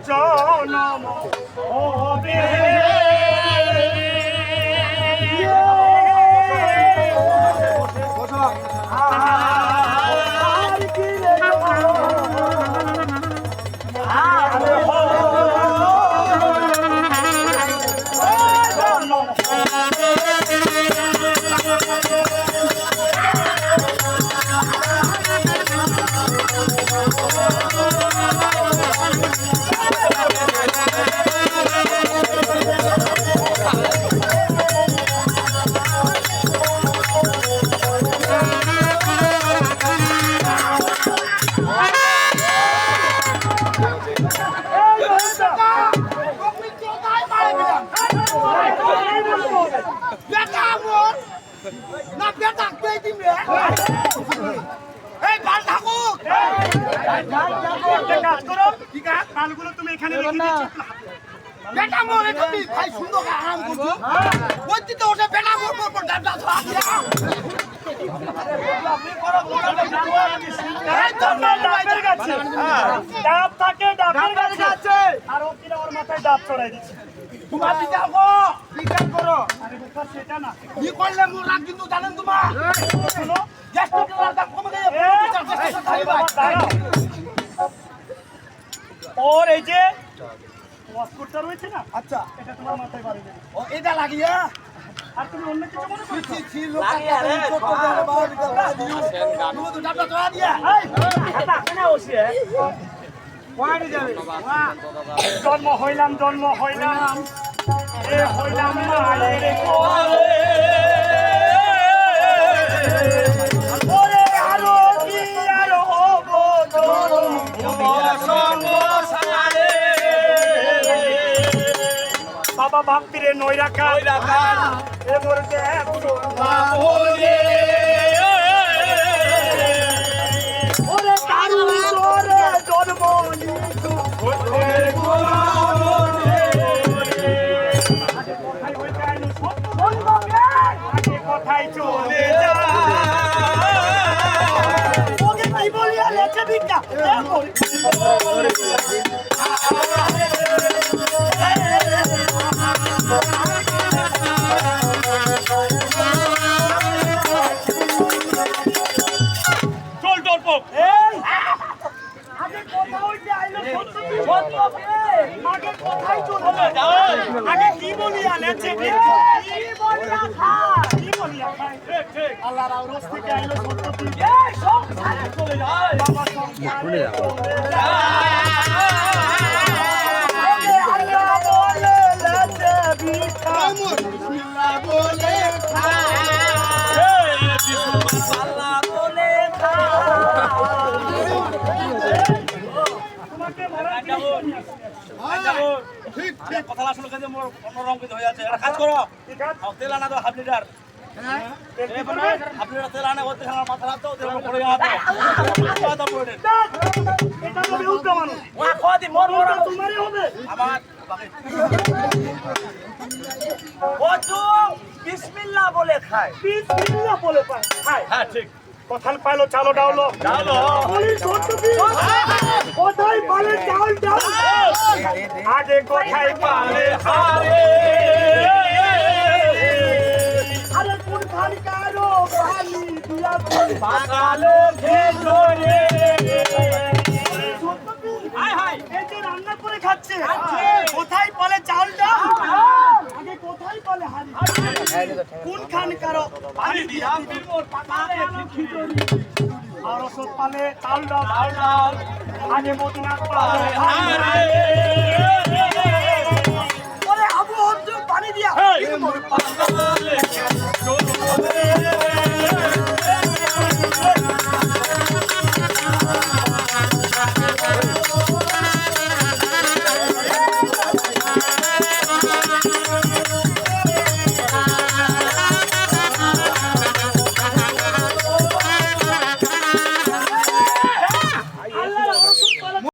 জনম হবে আর বেটা আমার না বেটা কে দিবে এই বাল ঠাকুর কাজ করো ঠিক আছে কালগুলো তুমি এখানে রেখে দিও বেটা মোর এখানে ভাই সুন্দর আরাম করছ বলছি তো ওটা বেটা মোর মোর মোর ডাবটা ধরা দিয়া এই তো আমার ডাবের গাছে। ডাব থাকে ডাবের গাছে। আর ওর মাথায় ডাব চড়াই দিচ্ছে। তোমার বিচার করো। বিচার করো। আরে বোকা সেটা না। কি করলে মোর রাগ কিন্তু জানেন তোমার? শোনো, জ্যেষ্ঠ টিলার দাম কমে গেছে বিচার খালি ওর এই যে মস্কুটটা রয়েছে না আচ্ছা। এটা তোমার মাথায় বাড়ি দেবে। ও এটা লাগিয়ে? আর তুমি অন্য কিছু মনে করছ? ছি ছি লোক কাটা চোখ করে দেবে বাবা বিচার দিও তুমি তো ডাবটা ধরা দিয়া এই, এটা এখানে বসে? জন্ম হইলাম জন্ম হইলাম। বাবা ভাবতিরে নই রাখা এ মোর চলে যা ওকে কি বলিয়া লেখে ভিক্ষা চল মারা ঠিক কথা শুনে মোর অন্যরকম হয়ে একটা কাজ করো তেল আনা দাও হাফ লিটার হাফ তেল আনা ওতে আমার মাথা হাত দাও পড়ে যাবে কথা পড়ে এটা হবে উল্টা মানুষ ওয়া খাদি মোর মোর তোমারই হবে আমার বিসমিল্লাহ বলে খায় বিসমিল্লাহ বলে পায় হ্যাঁ ঠিক কথাল পাইলো চালো ডাউলো ডাউলো। বলি সত্য কোথায় পালে চাল ডাল আগে কোথায় পালে আরে পাকালো ভেতরে হাই হাই এই যে রান্না করে খাচ্ছে কোথায় পালে চালটা আগে কোথায় পালে হাড়ি কোন খান কারও পানি দিয়া বিমোর পাকালে খিচুড়ি আর ওষুধ পালে চাল ডাল ডাল ডাল আগে মদিনা পালে ওরে আবু হচ্ছে পানি দিয়া মোর পাকালে